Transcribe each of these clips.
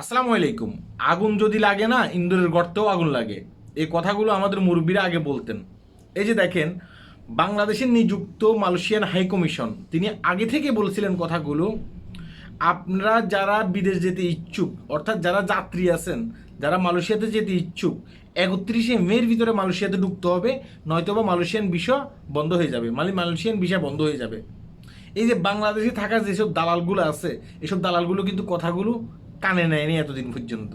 আসসালামু আলাইকুম। আগুন যদি লাগে না, ইন্দুরের গর্তেও আগুন লাগে। এই কথাগুলো আমাদের মুরব্বীরা আগে বলতেন। এই যে দেখেন, বাংলাদেশের নিযুক্ত মালয়েশিয়ান হাইকমিশন তিনি আগে থেকে বলছিলেন কথাগুলো। আপনারা যারা বিদেশ যেতে ইচ্ছুক, অর্থাৎ যারা যাত্রী আছেন, যারা মালয়েশিয়াতে যেতে ইচ্ছুক, একত্রিশে মের ভিতরে মালয়েশিয়াতে ঢুকতে হবে, নয়তোবা মালয়েশিয়ান বিষয় বন্ধ হয়ে যাবে। মানে মালয়েশিয়ান বিষয় বন্ধ হয়ে যাবে। এই যে বাংলাদেশে থাকা যেসব দালালগুলো আছে, এসব দালালগুলো কিন্তু কথাগুলো কানে নেয়নি এতদিন পর্যন্ত।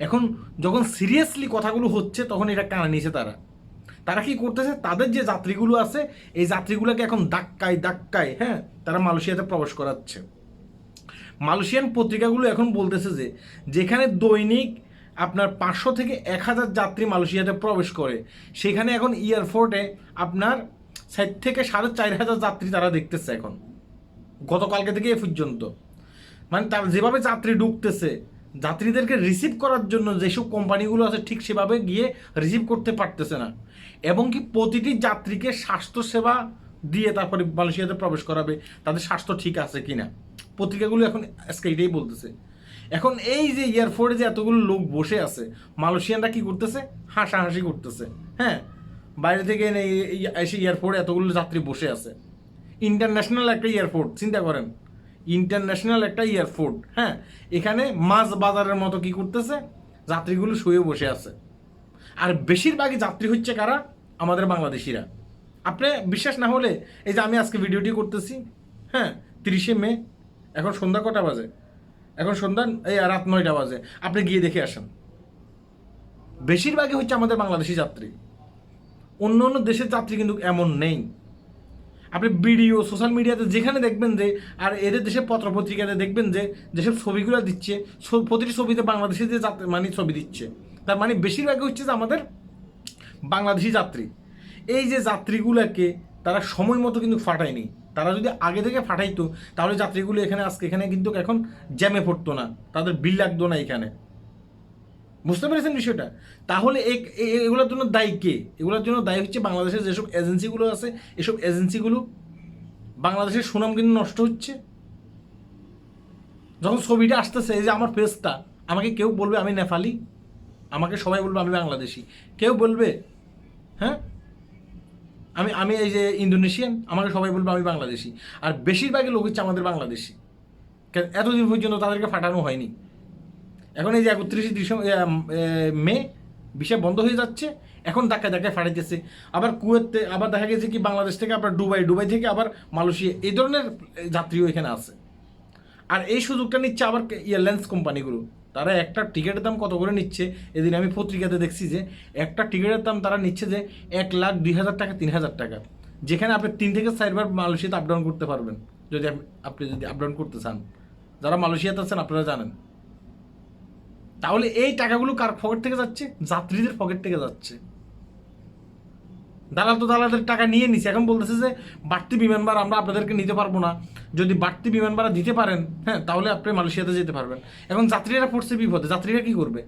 এখন যখন সিরিয়াসলি কথাগুলো হচ্ছে, তখন এটা কানে নিয়েছে তারা। তারা কি করতেছে? তাদের যে যাত্রীগুলো আছে, এই যাত্রীগুলোকে এখন দাক্কায় দাক্কায় হ্যাঁ তারা মালয়েশিয়াতে প্রবেশ করাচ্ছে। মালয়েশিয়ান পত্রিকাগুলো এখন বলতেছে যে, যেখানে দৈনিক আপনার পাঁচশো থেকে এক হাজার যাত্রী মালয়েশিয়াতে প্রবেশ করে, সেখানে এখন এয়ারপোর্টে আপনার ষাট থেকে সাড়ে চার হাজার যাত্রী তারা দেখতেছে এখন। গতকালকে থেকে এ পর্যন্ত। মানে তার যেভাবে যাত্রী ঢুকতেছে, যাত্রীদেরকে রিসিভ করার জন্য যেসব কোম্পানিগুলো আছে, ঠিক সেভাবে গিয়ে রিসিভ করতে পারতেছে না। এবং কি প্রতিটি যাত্রীকে স্বাস্থ্যসেবা দিয়ে তারপরে মালয়েশিয়াতে প্রবেশ করাবে, তাদের স্বাস্থ্য ঠিক আছে কিনা। পত্রিকাগুলো এখন আজকে এটাই বলতেছে। এখন এই যে এয়ারপোর্টে যে এতগুলো লোক বসে আছে, মালয়েশিয়ানরা কি করতেছে? হাসাহাসি করতেছে হ্যাঁ? বাইরে থেকে এসে এয়ারপোর্টে এতগুলো যাত্রী বসে আছে। ইন্টারন্যাশনাল একটা এয়ারপোর্ট, চিন্তা করেন। ইন্টারন্যাশনাল একটা এয়ারপোর্ট হ্যাঁ? এখানে মাছ বাজারের মতো কি করতেছে? যাত্রীগুলো শুয়ে বসে আছে। আর বেশিরভাগই যাত্রী হচ্ছে কারা? আমাদের বাংলাদেশিরা। আপনি বিশ্বাস না হলে, এই যে আমি আজকে ভিডিওটি করতেছি হ্যাঁ? তিরিশে মে, এখন সন্ধ্যা কটা বাজে? এখন সন্ধ্যা, এই রাত নয়টা বাজে। আপনি গিয়ে দেখে আসেন। বেশিরভাগই হচ্ছে আমাদের বাংলাদেশি যাত্রী। অন্য অন্য দেশের যাত্রী কিন্তু এমন নেই। আপনি ভিডিও সোশ্যাল মিডিয়াতে যেখানে দেখবেন যে, আর এদের দেশের পত্রপত্রিকাতে দেখবেন যে, যেসব ছবিগুলো দিচ্ছে প্রতিটি ছবিতে বাংলাদেশি যে মানে ছবি দিচ্ছে, তার মানে বেশিরভাগই হচ্ছে যে আমাদের বাংলাদেশি যাত্রী। এই যে যাত্রীগুলোকে তারা সময় মতো কিন্তু ফাটায়নি। তারা যদি আগে থেকে ফাটাইতো, তাহলে যাত্রীগুলো এখানে আজকে, এখানে কিন্তু এখন জ্যামে পড়তো না। তাদের বিল লাগতো না এখানে। বুঝতে পেরেছেন বিষয়টা? তাহলে এগুলোর জন্য দায়ী কে? এগুলোর জন্য দায়ী হচ্ছে বাংলাদেশের যেসব এজেন্সিগুলো আছে, এসব এজেন্সিগুলো বাংলাদেশের সুনাম কিন্তু নষ্ট হচ্ছে। যখন ছবিটা আসতেছে, এই যে আমার পেজটা আমাকে কেউ বলবে আমি নেপালি, আমাকে সবাই বলবে আমি বাংলাদেশি। কেউ বলবে হ্যাঁ? আমি আমি এই যে ইন্দোনেশিয়ান, আমাকে সবাই বলবে আমি বাংলাদেশি। আর বেশিরভাগই লোক হচ্ছে আমাদের বাংলাদেশি। এতদিন পর্যন্ত তাদেরকে ফাটানো হয়নি। এখন এই যে একত্রিশে ডিসেম্বর মে, বিষয় বন্ধ হয়ে যাচ্ছে, এখন ধাক্কা ধাক্কায় ফাটাইতেছে আবার কুয়েতে, আবার দেখা গেছে কি বাংলাদেশ থেকে, আবার দুবাই দুবাই থেকে আবার মালয়েশিয়া, এই ধরনের যাত্রীও এখানে আছে। আর এই সুযোগটা নিচ্ছে আবার এয়ারলাইন্স কোম্পানিগুলো। তারা একটা টিকিটের দাম কত করে নিচ্ছে? এদিন আমি পত্রিকাতে দেখছি যে, একটা টিকিটের দাম তারা নিচ্ছে যে, এক লাখ দুই হাজার টাকা, তিন হাজার টাকা। যেখানে আপনি তিন থেকে চারবার মালয়েশিয়াতে আপ ডাউন করতে পারবেন, যদি আপ- আপনি যদি আপ ডাউন করতে চান। যারা মালয়েশিয়াতে আছেন, আপনারা জানেন। তাহলে এই টাকাগুলো কার পকেট থেকে যাচ্ছে? যাত্রীদের পকেট থেকে যাচ্ছে। দালাল তো দালালদের টাকা নিয়ে নিছে। এখন বলতেছে যে, বাড়তি বিমান ভাড়া আমরা আপনাদেরকে নিতে পারব না। যদি বাড়তি বিমান ভাড়া দিতে পারেন হ্যাঁ তাহলে আপনি মালয়েশিয়াতে যেতে পারবেন। এখন যাত্রীরা পড়ছে বিপদে। যাত্রীরা কি করবে?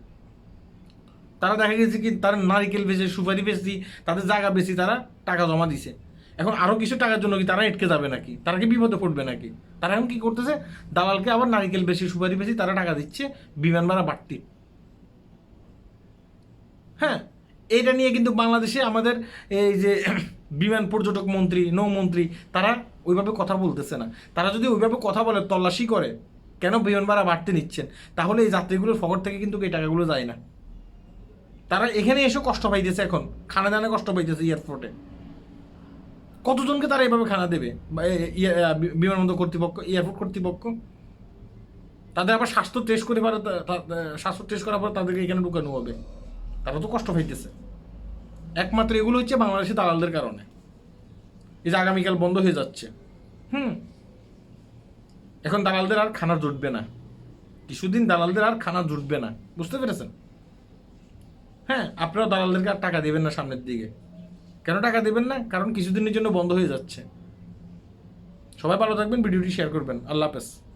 তারা দেখা গেছে কি, তারা নারিকেল বেচে, সুপারি বেশি তাদের জায়গা বেশি তারা টাকা জমা দিছে। এখন আরও কিছু টাকার জন্য কি তারা এটকে যাবে নাকি? তারা কি বিপদে পড়বে নাকি? তারা এখন কি করতেছে? দালালকে আবার নারিকেল বেশি, সুপারি বেশি তারা টাকা দিচ্ছে, বিমান ভাড়া বাড়তি। হ্যাঁ এটা নিয়ে কিন্তু বাংলাদেশে আমাদের এই যে বিমান পর্যটক মন্ত্রী, নৌমন্ত্রী, তারা ওইভাবে কথা বলতেছে না। তারা যদি ওইভাবে কথা বলে, তল্লাশি করে, কেন বিমান ভাড়া বাড়তে নিচ্ছেন? তাহলে এই যাত্রীগুলোর ফকর থেকে কিন্তু এই টাকাগুলো যায় না। তারা এখানে এসে কষ্ট পাইতেছে এখন। খানা দানে কষ্ট পাইতেছে এয়ারপোর্টে কতজনকে তারা এভাবে খানা দেবে? বিমানবন্দর কর্তৃপক্ষ, এয়ারপোর্ট কর্তৃপক্ষ? তাদের আবার স্বাস্থ্য টেস্ট করে পারে স্বাস্থ্য টেস্ট করার পর তাদেরকে এখানে ঢুকানো হবে। তারা তো কষ্ট পাইতেছে। একমাত্র এগুলো হচ্ছে বাংলাদেশি দালালদের কারণে। এই যে আগামীকাল বন্ধ হয়ে যাচ্ছে। হুম। এখন দালালদের আর খানা জুটবে না। কিছুদিন দালালদের আর খানা জুটবে না। বুঝতে পেরেছেন? হ্যাঁ আপনারা দালালদেরকে আর টাকা দেবেন না সামনের দিকে। কেন টাকা দেবেন না? কারণ কিছুদিনের জন্য বন্ধ হয়ে যাচ্ছে। সবাই ভালো থাকবেন, ভিডিওটি শেয়ার করবেন। আল্লাহ হাফেজ।